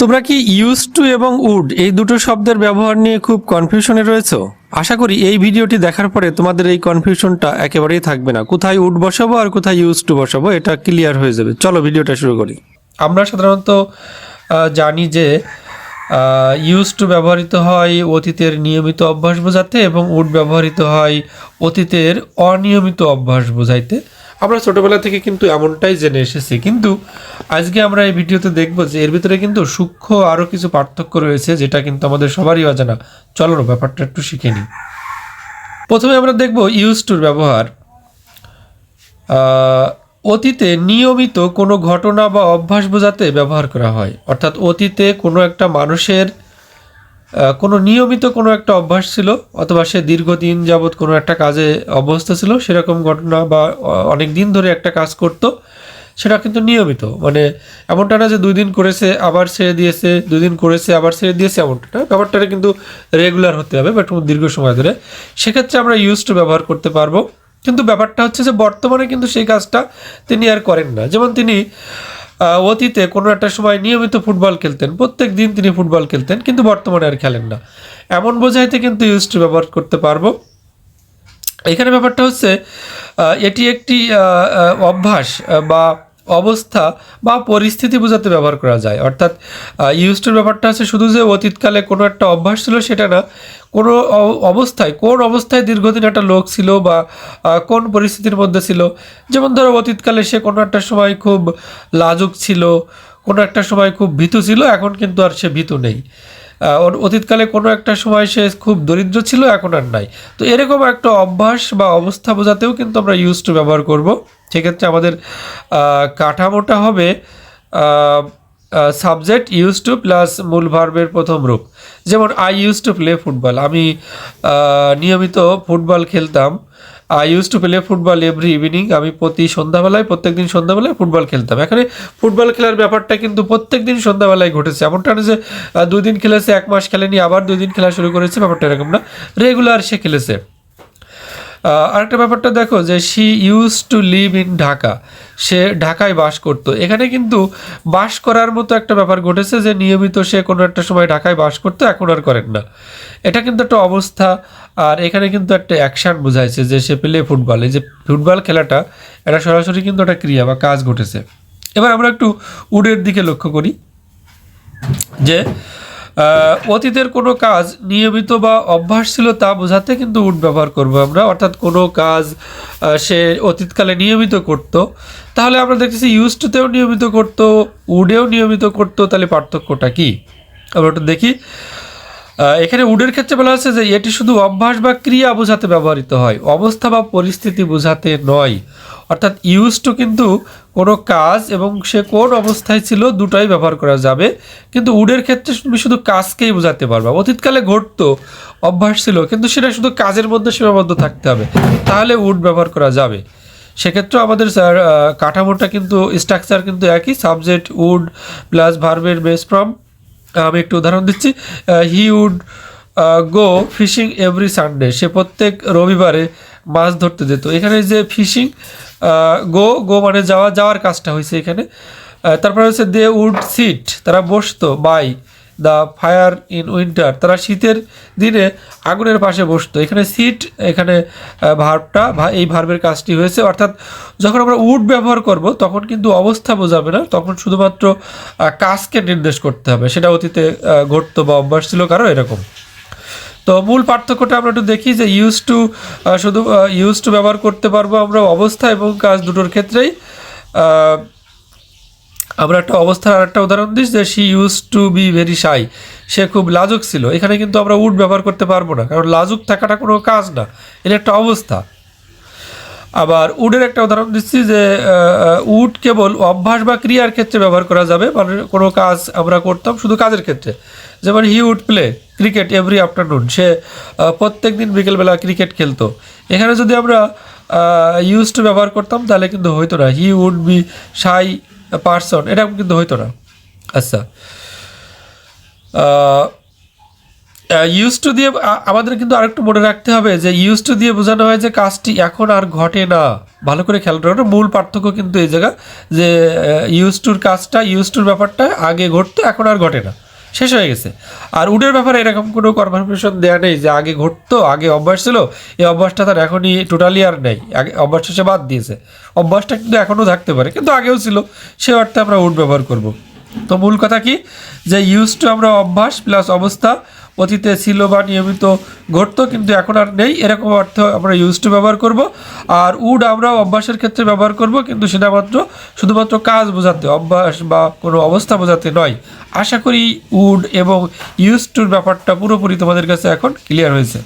তোমরা কি use to এবং উড এই দুটো শব্দের ব্যবহার নিয়ে খুব কনফিউশনে রয়েছো? আশা করি এই ভিডিওটি দেখার পরে তোমাদের এই কনফিউশনটা একেবারেই থাকবে না। কোথায় উড বসাবো আর কোথায় ইউজ টু বসাবো, এটা ক্লিয়ার হয়ে যাবে। চলো ভিডিওটা শুরু করি। আমরা সাধারণত জানি যে ইউজ টু ব্যবহৃত হয় অতীতের নিয়মিত অভ্যাস বোঝাতে এবং উড ব্যবহৃত হয় অতীতের অনিয়মিত অভ্যাস বোঝাইতে। আমরা ছোটবেলা থেকে কিন্তু এমনটাই জেনে এসেছি। কিন্তু আজকে আমরা এই ভিডিওতে দেখব যে এর ভিতরে কিন্তু সূক্ষ্ম আরও কিছু পার্থক্য রয়েছে, যেটা কিন্তু আমাদের সবারই অজানা। চলো ব্যাপারটা একটু শিখে নিই। প্রথমে আমরা দেখব ইউজ টুর ব্যবহার। অতীতে নিয়মিত কোনো ঘটনা বা অভ্যাস বোঝাতে ব্যবহার করা হয়। অর্থাৎ অতীতে কোনো একটা মানুষের কোনো নিয়মিত কোনো একটা অভ্যাস ছিল অথবা সে দীর্ঘদিন যাবৎ কোনো একটা কাজে অভ্যস্ত ছিল, সেরকম ঘটনা বা অনেক দিন ধরে একটা কাজ করত, সেটা কিন্তু নিয়মিত। মানে এমনটা না যে দুই দিন করেছে, আবার ছেড়ে দিয়েছে দুই দিন করেছে, আবার ছেড়ে দিয়েছে এমনটা না। ব্যাপারটা কিন্তু রেগুলার হতে হবে বাট দীর্ঘ সময় ধরে। সেক্ষেত্রে আমরা ইউজ টু ব্যবহার করতে পারব। কিন্তু ব্যাপারটা হচ্ছে যে বর্তমানে কিন্তু সেই কাজটা তিনি আর করেন না। যেমন তিনি অতীতে কোনো একটা সময় নিয়মিত ফুটবল খেলতেন। প্রত্যেক দিন তিনি ফুটবল খেলতেন, কিন্তু বর্তমানে আর খেলেন না। এমন বোঝাইতে কিন্তু ইউজটি ব্যবহার করতে পারব। এখানে ব্যাপারটা হচ্ছে এটি একটি অভ্যাস বা অবস্থা বা পরিস্থিতি বোঝাতে ব্যবহার করা যায়। অর্থাৎ ইউজটুর ব্যাপারটা হচ্ছে শুধু যে অতীতকালে কোনো একটা অভ্যাস ছিল সেটা না, কোনো অবস্থায়, কোন অবস্থায় দীর্ঘদিন একটা লোক ছিল বা কোন পরিস্থিতির মধ্যে ছিল। যেমন ধরো অতীতকালে সে কোনো একটা সময় খুব লাজুক ছিল, কোনো একটা সময় খুব ভীতু ছিল, এখন কিন্তু আর সে ভীতু নেই। ওর অতীতকালে কোনো একটা সময় সে খুব দরিদ্র ছিল, এখন আর নাই। তো এরকম একটা অভ্যাস বা অবস্থা বোঝাতেও কিন্তু আমরা ইউজ টু ব্যবহার করব। সেক্ষেত্রে আমাদের কাঠামোটা হবে সাবজেক্ট ইউজ টু প্লাস মূল ভার্বের প্রথম রূপ। যেমন I use to play football আমি নিয়মিত ফুটবল খেলতাম। I use to play football every evening আমি প্রতি সন্ধ্যাবেলায় প্রত্যেক দিন সন্ধ্যাবেলায় ফুটবল খেলতাম। এখানে ফুটবল খেলার ব্যাপারটা কিন্তু প্রত্যেক দিন সন্ধ্যাবেলায় ঘটেছে। এমনটা না যে আহ, দুই দিন খেলেছে এক মাস খেলেনি আবার দুই দিন খেলা শুরু করেছে ব্যাপারটা এরকম না। রেগুলার সে খেলেছে। আরেকটা ব্যাপারটা দেখো যে she use to live in Dhaka. সে ঢাকায় বাস করত। এখানে কিন্তু বাস করার মতো একটা ব্যাপার ঘটেছে যে নিয়মিত সে কোনো একটা সময় ঢাকায় বাস করতো, এখন আর করেন না। এটা কিন্তু একটা অবস্থা, আর এখানে কিন্তু একটা অ্যাকশন বোঝাইছে যে সে পেলে ফুটবল এই যে ফুটবল খেলাটা, এটা সরাসরি কিন্তু একটা ক্রিয়া বা কাজ ঘটেছে। এবার আমরা একটু উডের দিকে লক্ষ্য করি, যে অতীতের কোনো কাজ নিয়মিত বা অভ্যাস ছিল তা বোঝাতে কিন্তু উড ব্যবহার করব আমরা। অর্থাৎ কোনো কাজ সে অতীতকালে নিয়মিত করত। তাহলে আমরা দেখতেছি ইউজ টুতেও নিয়মিত করত, উডেও নিয়মিত করত, তাহলে পার্থক্যটা কি? আমরা একটু দেখি। এখানে উডের ক্ষেত্রে বলা হচ্ছে যে, এটি শুধু অভ্যাস বা ক্রিয়া বোঝাতে ব্যবহৃত হয়, অবস্থা বা পরিস্থিতি বোঝাতে নয়। অর্থাৎ ইউজ টু কিন্তু কোনো কাজ এবং সে কোন অবস্থায় ছিল দুটাই ব্যবহার করা যাবে। কিন্তু উডের ক্ষেত্রে তুমি শুধু কাজকেই বোঝাতে পারবা। অতীতকালে ঘটতো, অভ্যাস ছিল, কিন্তু সেটা শুধু কাজের মধ্যে সীমাবদ্ধ থাকতে হবে। তাহলে উড ব্যবহার করা যাবে। সেক্ষেত্রে আমাদের স্যার কাঠামোটা কিন্তু স্ট্রাকচার কিন্তু একই। সাবজেক্ট উড প্লাস ভার্বের বেস ফ্রম আমি একটু উদাহরণ দিচ্ছি। He would go fishing every Sunday সে প্রত্যেক রবিবারে মাছ ধরতে যেত। এখানে যে ফিশিং গো গো মানে যাওয়া, যাওয়ার কাজটা হয়েছে এখানে। তারপরে হচ্ছে দে উড সিট তারা বসতো by the fire in winter তারা শীতের দিনে আগুনের পাশে বসতো। এখানে সিট এখানে ভার্বটা এই ভার্বের কাজটি হয়েছে। অর্থাৎ যখন আমরা উড ব্যবহার করব, তখন কিন্তু অবস্থা বোঝাবে না। তখন শুধুমাত্র কাজকে নির্দেশ করতে হবে। সেটা অতীতে ঘটতো বা অভ্যাস ছিল কারও এরকম। তো মূল পার্থক্যটা আমরা একটু দেখি যে ইউজ টু শুধু ইউজ টু ব্যবহার করতে পারব আমরা অবস্থা এবং কাজ দুটোর ক্ষেত্রেই। আমরা একটা অবস্থার আর একটা উদাহরণ দিই যে she use to be very shy সে খুব লাজুক ছিল। এখানে কিন্তু আমরা উড ব্যবহার করতে পারব না, কারণ লাজুক থাকাটা কোনো কাজ না, এটা একটা অবস্থা। আবার উডের একটা উদাহরণ দিচ্ছি যে উড কেবল অভ্যাস বা ক্রিয়ার ক্ষেত্রে ব্যবহার করা যাবে মানে কোনো কাজ আমরা করতাম শুধু কাজের ক্ষেত্রে। যেমন he would play cricket every afternoon সে প্রত্যেক দিন বিকেলবেলা ক্রিকেট খেলতো। এখানে যদি আমরা ইউজ টু ব্যবহার করতাম, তাহলে কিন্তু হইতো না। He would be shy person এরকম কিন্তু হইতো না। আচ্ছা। ইউজ টু দিয়ে আমাদের কিন্তু আরেকটু মনে রাখতে হবে যে ইউজ টু দিয়ে বোঝানো হয় যে, কাজটি এখন আর ঘটে না। ভালো করে খেয়াল রাখো। মূল পার্থক্য কিন্তু এই জায়গা যে ইউজ টুর কাজটা ইউজ টুর ব্যাপারটা আগে ঘটতো, এখন আর ঘটে না। শেষ হয়ে গেছে। আর উডের ব্যাপারে এরকম কোনো কনফার্মেশন দেওয়া নেই যে আগে ঘটতো, আগে অভ্যাস ছিল, এই অভ্যাসটা তার এখনই টোটালি আর নেই। আগে অভ্যাসটা সে বাদ দিয়েছে। অভ্যাসটা কিন্তু এখনও থাকতে পারে, কিন্তু আগেও ছিল। সে অর্থে আমরা উড ব্যবহার করব। তো মূল কথা কি? যে ইউজ টু আমরা অভ্যাস প্লাস অবস্থা অতীতে ছিল বা নিয়মিত ঘটতো, কিন্তু এখন আর নেই। এরকম অর্থ আমরা ইউজ টু ব্যবহার করব। আর উড আমরা অভ্যাসের ক্ষেত্রে ব্যবহার করব, কিন্তু সেটা মাত্র শুধুমাত্র কাজ বোঝাতে, অভ্যাস বা কোনো অবস্থা বোঝাতে নয়। আশা করি উড এবং ইউজ টুর ব্যাপারটা পুরোপুরি তোমাদের কাছে এখন ক্লিয়ার হয়েছে।